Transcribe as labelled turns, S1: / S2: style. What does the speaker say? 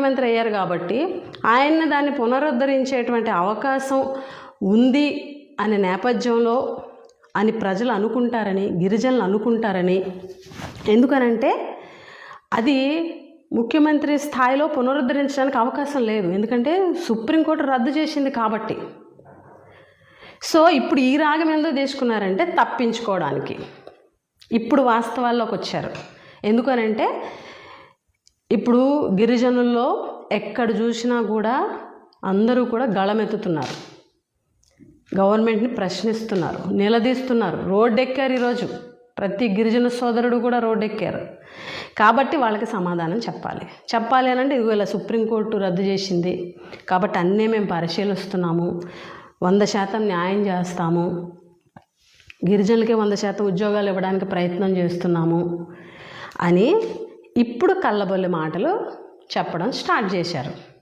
S1: ముఖ్యమంత్రి అయ్యారు కాబట్టి ఆయన దాన్ని పునరుద్ధరించేటువంటి అవకాశం ఉంది అనే నేపథ్యంలో అని ప్రజలు అనుకుంటారని గిరిజనులు అనుకుంటారని. ఎందుకనంటే అది ముఖ్యమంత్రి స్థాయిలో పునరుద్ధరించడానికి అవకాశం లేదు. ఎందుకంటే సుప్రీంకోర్టు రద్దు చేసింది కాబట్టి. సో ఇప్పుడు ఈ రాగం ఎందుకు తీసుకున్నారంటే తప్పించుకోవడానికి. ఇప్పుడు వాస్తవాల్లోకి వచ్చారు ఎందుకనంటే ఇప్పుడు గిరిజనుల్లో ఎక్కడ చూసినా కూడా అందరూ కూడా గళమెత్తుతున్నారు. గవర్నమెంట్ని ప్రశ్నిస్తున్నారు నిలదీస్తున్నారు. రోడ్డెక్కారు ఈరోజు. ప్రతి గిరిజన సోదరుడు కూడా రోడ్డెక్కారు. కాబట్టి వాళ్ళకి సమాధానం చెప్పాలి. చెప్పాలి అని అంటే ఇదిగో ఇలా సుప్రీంకోర్టు రద్దు చేసింది. కాబట్టి అన్నీ మేము పరిశీలిస్తున్నాము. వంద శాతం న్యాయం చేస్తాము. గిరిజనులకే వంద శాతం ఉద్యోగాలు ఇవ్వడానికి ప్రయత్నం చేస్తున్నాము అని ఇప్పుడు కళ్ళబొల్లి మాటలు చెప్పడం స్టార్ట్ చేశారు.